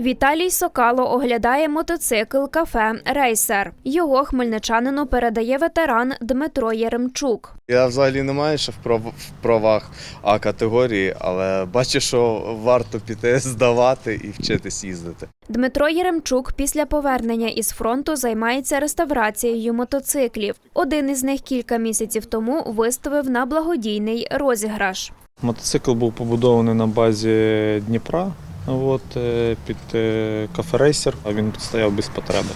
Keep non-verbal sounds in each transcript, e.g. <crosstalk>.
Віталій Сокало оглядає мотоцикл кафе Рейсер. Його хмельничанину передає ветеран Дмитро Єремчук. Я взагалі не маю ще в прав- в правах А категорії, але бачу, що варто піти <laughs> здавати і вчитись їздити. Дмитро Єремчук після повернення із фронту займається реставрацією мотоциклів. Один із них кілька місяців тому виставив на благодійний розіграш. Мотоцикл був побудований на базі Дніпра от, е, під е, кафе Рейсер, а він стояв без потреби.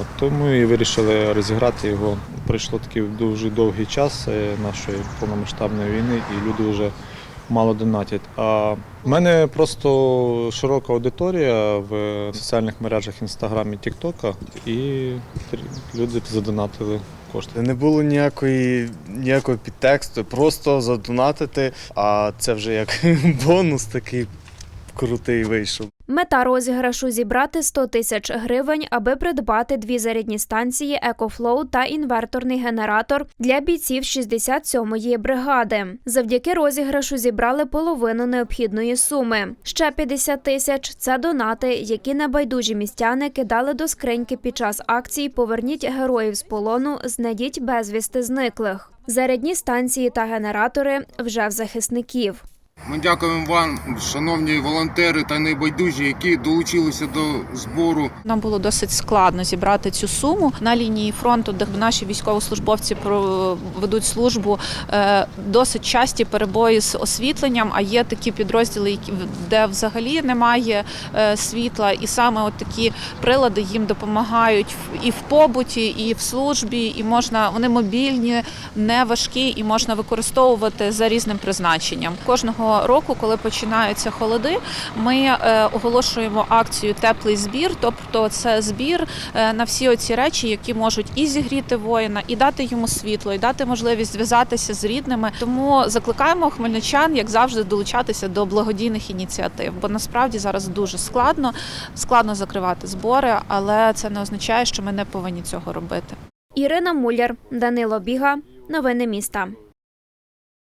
От, тому і вирішили розіграти його. Пройшло такий дуже довгий час е, нашої повномасштабної війни, і люди вже мало донатять. А в мене просто широка аудиторія в соціальних мережах Інстаграмі, Тіктока, і люди задонатили кошти. Не було ніякої, ніякого підтексту, просто задонатити, а це вже як <laughs> бонус такий крутий вийшов. Мета розіграшу зібрати 100 тисяч гривень, аби придбати дві зарядні станції EcoFlow та інверторний генератор для бійців 67-ї бригади. Завдяки розіграшу зібрали половину необхідної суми. Ще 50 тисяч це донати, які небайдужі містяни кидали до скриньки під час акції Поверніть героїв з полону, знайдіть безвісти зниклих. Зарядні станції та генератори вже в захисників. Ми дякуємо вам, шановні волонтери та небайдужі, які долучилися до збору Нам було досить складно зібрати цю суму на лінії фронту, де наші військовослужбовці ведуть службу. е, Досить часті перебої з освітленням. А є такі підрозділи, де взагалі немає е, світла, і саме от такі прилади їм допомагають і в побуті, і в службі. І можна вони мобільні, не важкі, і можна використовувати за різним призначенням. Кожного року, коли починаються холоди, ми е, оголошуємо акцію Теплий збір, тобто це збір е, на всі оці речі, які можуть і зігріти воїна, і дати йому світло, і дати можливість зв'язатися з рідними. Тому закликаємо хмельничан, як завжди, долучатися до благодійних ініціатив. Бо насправді зараз дуже складно, складно закривати збори, але це не означає, що ми не повинні цього робити. Ірина Муляр, Данило Біга. Новини міста.